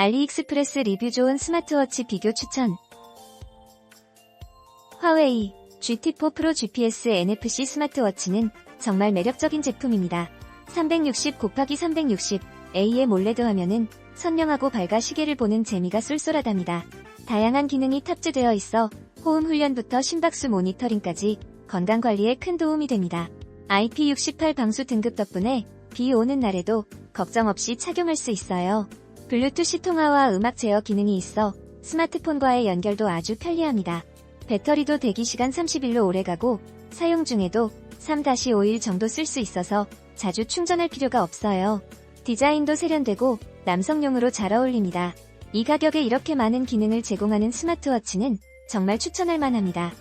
알리익스프레스 리뷰 좋은 스마트워치 비교 추천. 화웨이 GT4 프로 GPS NFC 스마트워치는 정말 매력적인 제품입니다. 360 곱하기 360 A의 몰레드 화면은 선명하고 밝아 시계를 보는 재미가 쏠쏠하답니다. 다양한 기능이 탑재되어 있어 호흡 훈련부터 심박수 모니터링까지 건강 관리에 큰 도움이 됩니다. IP68 방수 등급 덕분에 비 오는 날에도 걱정 없이 착용할 수 있어요. 블루투시 통화와 음악 제어 기능이 있어 스마트폰과의 연결도 아주 편리합니다. 배터리도 대기시간 30일로 오래가고 사용 중에도 3-5일 정도 쓸 수 있어서 자주 충전할 필요가 없어요. 디자인도 세련되고 남성용으로 잘 어울립니다. 이 가격에 이렇게 많은 기능을 제공하는 스마트워치는 정말 추천할 만합니다.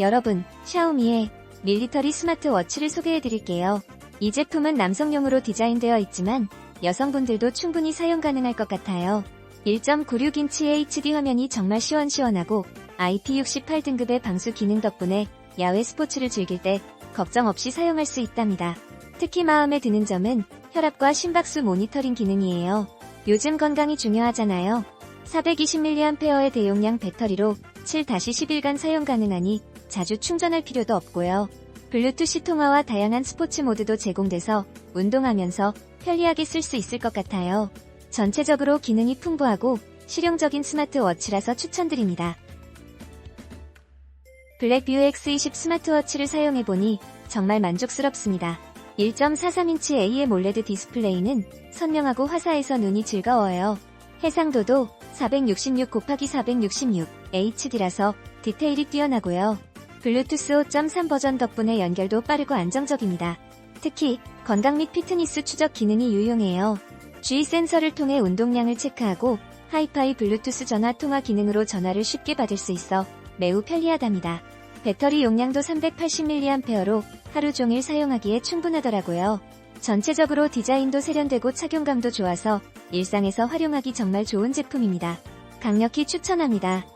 여러분, 샤오미의 밀리터리 스마트워치를 소개해 드릴게요. 이 제품은 남성용으로 디자인되어 있지만 여성분들도 충분히 사용 가능할 것 같아요. 1.96인치 HD 화면이 정말 시원시원하고 IP68 등급의 방수 기능 덕분에 야외 스포츠를 즐길 때 걱정 없이 사용할 수 있답니다. 특히 마음에 드는 점은 혈압과 심박수 모니터링 기능이에요. 요즘 건강이 중요하잖아요. 420mAh의 대용량 배터리로 7-10일간 사용 가능하니 자주 충전할 필요도 없고요. 블루투시 통화와 다양한 스포츠 모드도 제공돼서 운동하면서 편리하게 쓸 수 있을 것 같아요. 전체적으로 기능이 풍부하고 실용적인 스마트워치라서 추천드립니다. 블랙뷰 X20 스마트워치를 사용해보니 정말 만족스럽습니다. 1.43인치 AMOLED 디스플레이는 선명하고 화사해서 눈이 즐거워요. 해상도도 466 곱하기 466 HD라서 디테일이 뛰어나고요. 블루투스 5.3 버전 덕분에 연결도 빠르고 안정적입니다. 특히 건강 및 피트니스 추적 기능이 유용해요. G 센서를 통해 운동량을 체크하고 하이파이 블루투스 전화 통화 기능으로 전화를 쉽게 받을 수 있어 매우 편리하답니다. 배터리 용량도 380mAh로 하루 종일 사용하기에 충분하더라고요. 전체적으로 디자인도 세련되고 착용감도 좋아서 일상에서 활용하기 정말 좋은 제품입니다. 강력히 추천합니다.